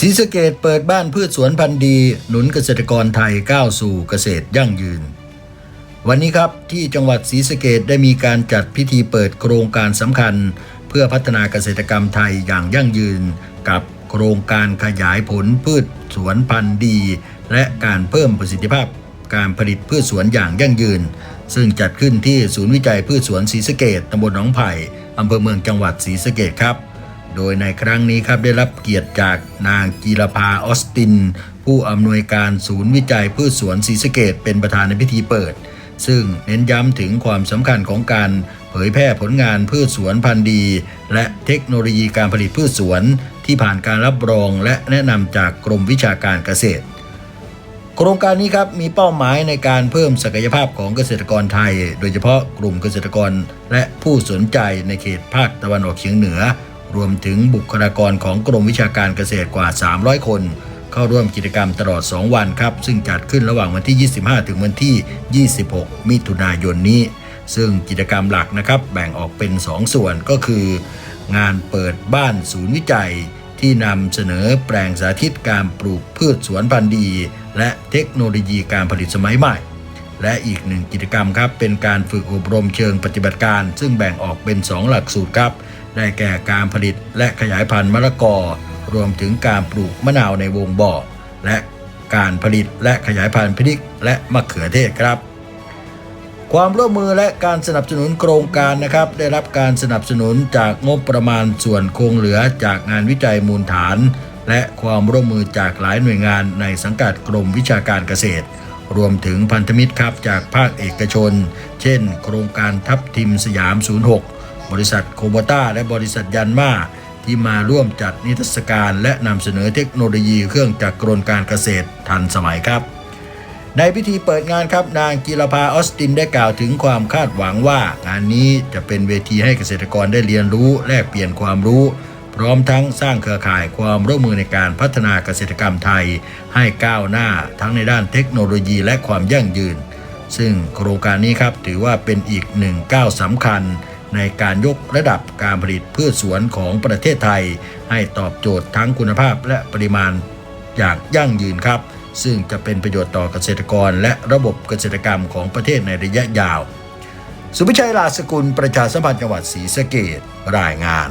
ศรีสะเกดเปิดบ้านพืชสวนพันธุ์ดี หนุนเกษตรกรไทยก้าวสู่เกษตรยั่งยืน วันนี้ครับที่จังหวัดศรีสะเกดได้มีการจัดพิธีเปิดโครงการสำคัญ เพื่อพัฒนาเกษตรกรรมไทยอย่างยั่งยืน กับโครงการขยายผลพืชสวนพันธุ์ดี และการเพิ่มประสิทธิภาพ การผลิตพืชสวนอย่างยั่งยืน ซึ่งจัดขึ้นที่ศูนย์วิจัยพืชสวนศรีสะเกดตำบลหนองไผ่อำเภอเมืองจังหวัดศรีสะเกดครับ โดยในครั้งนี้ครับได้รับเกียรติจากนางจีรภาออสติน ผู้อำนวยการศูนย์วิจัยพืชสวนศรีสะเกดเป็นประธานในพิธีเปิด ซึ่งเน้นย้ำถึงความสำคัญของการเผยแพร่ผลงานพืชสวนพันธุ์ดี และเทคโนโลยีการผลิตพืชสวน ที่ผ่านการรับรองและแนะนำจากกรมวิชาการเกษตร โครงการนี้ครับมีเป้าหมายในการเพิ่มศักยภาพของเกษตรกรไทย โดยเฉพาะกลุ่มเกษตรกร และผู้สนใจในเขตภาคตะวันออกเฉียงเหนือ รวมถึงบุคลากรของกรมวิชาการเกษตรกว่า 300 คน เข้าร่วมกิจกรรมตลอด 2 วันครับ ซึ่งจัดขึ้นระหว่างวันที่ 25 ถึงวันที่ 26 มิถุนายนนี้ ซึ่งกิจกรรมหลักนะครับ แบ่งออกเป็น 2 ส่วนก็คือ งานเปิดบ้านศูนย์วิจัย ที่นำเสนอแปลงสาธิตการปลูกพืชสวนพันธุ์ดี และเทคโนโลยีการผลิตสมัยใหม่และอีกหนึ่งกิจกรรมครับ เป็นการฝึกอบรมเชิงปฏิบัติการ ซึ่งแบ่งออกเป็น 2 หลักสูตรครับ ได้แก่การผลิตและขยายพันธุ์มะละกอ รวมถึงการปลูกมะนาวในวงบ่อ และการผลิตและขยายพันธุ์พริกและมะเขือเทศครับ ความร่วมมือและการสนับสนุนโครงการนะครับ ได้รับการสนับสนุนจากงบประมาณส่วนคงเหลือจากงานวิจัยมูลฐาน และความร่วมมือจากหลายหน่วยงานในสังกัดกรมวิชาการเกษตร รวมถึงพันธมิตรครับจากภาคเอกชน เช่น โครงการทับทิมสยาม 06 บริษัทโคโบต้าและบริษัทยันมาที่มาร่วมจัดนิทรรศการและนำเสนอเทคโนโลยีเครื่องจักรกลการเกษตรทันสมัยครับ ในพิธีเปิดงานครับนางกีรภาออสตินได้กล่าวถึงความคาดหวังว่า งานนี้จะเป็นเวทีให้เกษตรกรได้เรียนรู้แลกเปลี่ยนความรู้ พร้อมทั้งสร้างเครือข่ายความร่วมมือในการพัฒนาเกษตรกรรมไทย ให้ก้าวหน้าทั้งในด้านเทคโนโลยีและความยั่งยืน ซึ่งโครงการนี้ครับถือว่าเป็นอีกหนึ่งก้าวสำคัญ ในการยกระดับการผลิตพืชสวนของประเทศไทย ให้ตอบโจทย์ทั้งคุณภาพและปริมาณอย่างยั่งยืนครับ ซึ่งจะเป็นประโยชน์ต่อเกษตรกร และระบบเกษตรกรรมของประเทศในระยะยาว สุพิชัยลาสกุลประชาสัมพันธ์จังหวัดศรีสะเกดรายงาน